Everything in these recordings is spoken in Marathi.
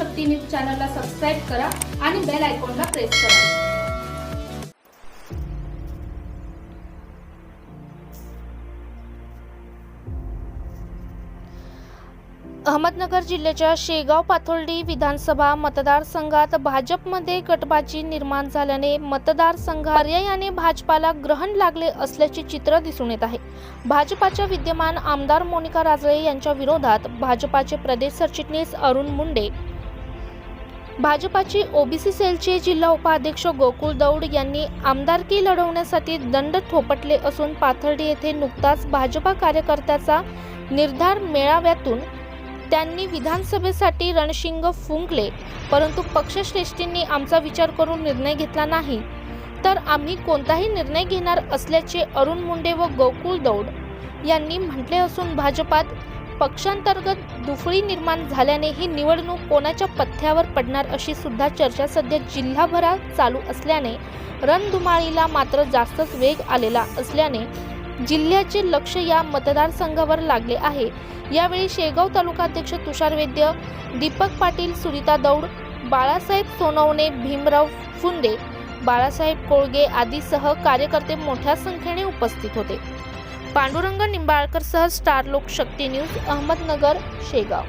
सबस्क्राईब करा आणि बेल आयकॉनला प्रेस करा. अहमदनगर जिल्ह्याच्या शेगाव पाथोर्डी विधानसभा मतदारसंघात भाजपमध्ये गटबाजी निर्माण झाल्याने मतदारसंघ पर्यायाने भाजपाला ग्रहण लागले असल्याचे चित्र दिसून येत आहे. भाजपाच्या विद्यमान आमदार मोनिका राजळे यांच्या विरोधात भाजपाचे प्रदेश सरचिटणीस अरुण मुंडे भाजपाची ओबीसी सेलचे जिल्हा उपाध्यक्ष गोकुळ दौड यांनी आमदारकी लढवण्यासाठी दंड थोपटले असून पाथर्डी येथे नुकताच भाजपा कार्यकर्त्याचा निर्धार मेळाव्यातून त्यांनी विधानसभेसाठी रणशिंग फुंकले. परंतु पक्षश्रेष्ठींनी आमचा विचार करून निर्णय घेतला नाही. तर आम्ही कोणताही निर्णय घेणार असल्याचे अरुण मुंडे व गोकुळ दौड यांनी म्हटले असून भाजपात पक्षांतर्गत दुफळी निर्माण झाल्याने ही निवडणूक कोणाच्या पथ्यावर पडणार अशी सुद्धा चर्चा सध्या जिल्हाभरात चालू असल्याने रणधुमाळीला मात्र जास्तच वेग आलेला असल्याने जिल्ह्याचे लक्ष या मतदारसंघावर लागले आहे. यावेळी शेगाव तालुकाध्यक्ष तुषार वैद्य दीपक पाटील सुनीता दौड बाळासाहेब सोनवणे भीमराव फुंदे बाळासाहेब कोळगे आदीसह कार्यकर्ते मोठ्या संख्येने उपस्थित होते. पांडुरंग निंबाळकर सह स्टार लोकशक्ती न्यूज अहमदनगर शेगाव.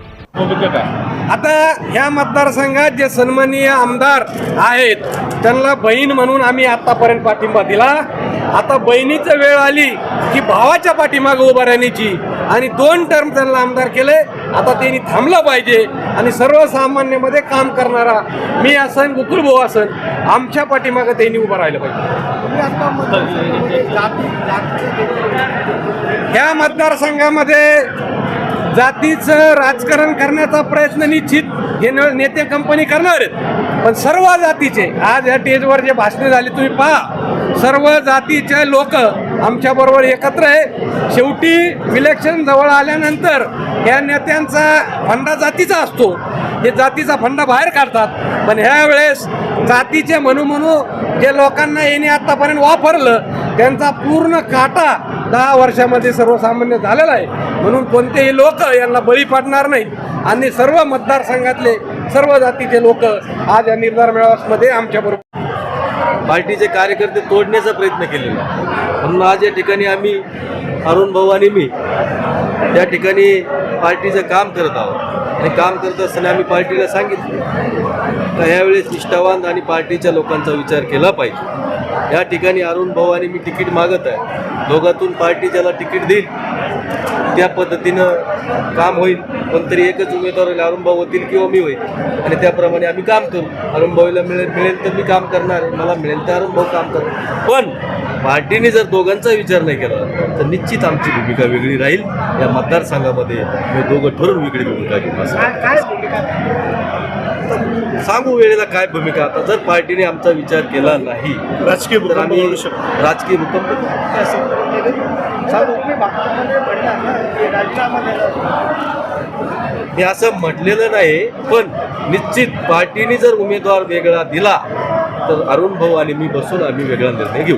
आता ह्या मतदारसंघात जे सन्माननीय आमदार आहेत त्यांना बहीण म्हणून आम्ही आतापर्यंत पाठिंबा दिला. आता बहिणीचं वेळ आली की भावाच्या पाठीमागे उभा राहण्याची. आणि दोन टर्म त्यांना आमदार केले. आता त्यांनी थांबलं पाहिजे आणि सर्वसामान्यमध्ये काम करणारा मी असन गोकुळ भाऊ असन आमच्या पाठीमागे त्यांनी उभं राहिलं पाहिजे. ह्या मतदारसंघामध्ये जातीचं राजकारण करण्याचा प्रयत्न निश्चित हे नेते कंपनी करणार आहेत. पण सर्व जातीचे आज या स्टेजवर जे भाषणे झाली तुम्ही पहा. सर्व जातीचे लोक आमच्याबरोबर एकत्र आहे. शेवटी इलेक्शन जवळ आल्यानंतर या नेत्यांचा फंडा जातीचा असतो. हे जातीचा फंडा बाहेर काढतात. पण ह्या वेळेस जातीचे म्हणू म्हणू जे लोकांना यांनी आत्तापर्यंत वापरलं त्यांचा पूर्ण काटा दहा वर्षामध्ये सर्वसामान्य झालेला आहे. म्हणून कोणतेही लोक यांना बळी पाडणार नाही. आणि सर्व मतदारसंघातले सर्व जातीचे लोक आज या निर्धार मेळाव्यामध्ये आमच्याबरोबर पार्टीचे कार्यकर्ते तोडण्याचा प्रयत्न केलेला म्हणून आज या ठिकाणी आम्ही अरुण भाऊ आणि मी या ठिकाणी पार्टीचं काम करत आहोत. आणि काम करत असताना आम्ही पार्टीला सांगितलं. तर ह्यावेळेस निष्ठावान आणि पार्टीच्या लोकांचा विचार केला पाहिजे. या ठिकाणी अरुण भाऊ आणि मी तिकीट मागत आहे. दोघातून पार्टी ज्याला तिकीट देईल त्या पद्धतीनं काम होईल. पण तरी एकच उमेदवार होईल अरुण भाऊ होतील किंवा मी होईल. आणि त्याप्रमाणे आम्ही काम करू. अरुण भाऊला मिळेल मिळेल तर मी काम करणार. मला मिळेल तर अरुण भाऊ काम करणार. पण पार्टीने जर दोघांचा विचार नाही केला तर निश्चित आमची भूमिका वेगळी राहील. या मतदारसंघामध्ये मी दोघं ठरून वेगळी भूमिका घेऊ असं सांगू वेळेला काय भूमिका? आता जर पार्टीने आमचा विचार केला नाही राजकीय तर आम्ही. राजकीय भूकंप मी असं म्हटलेलं नाही पण निश्चित पार्टीने जर उमेदवार वेगळा दिला तर अरुण भाऊ आणि मी बसून आम्ही वेगळा निर्णय घेऊ.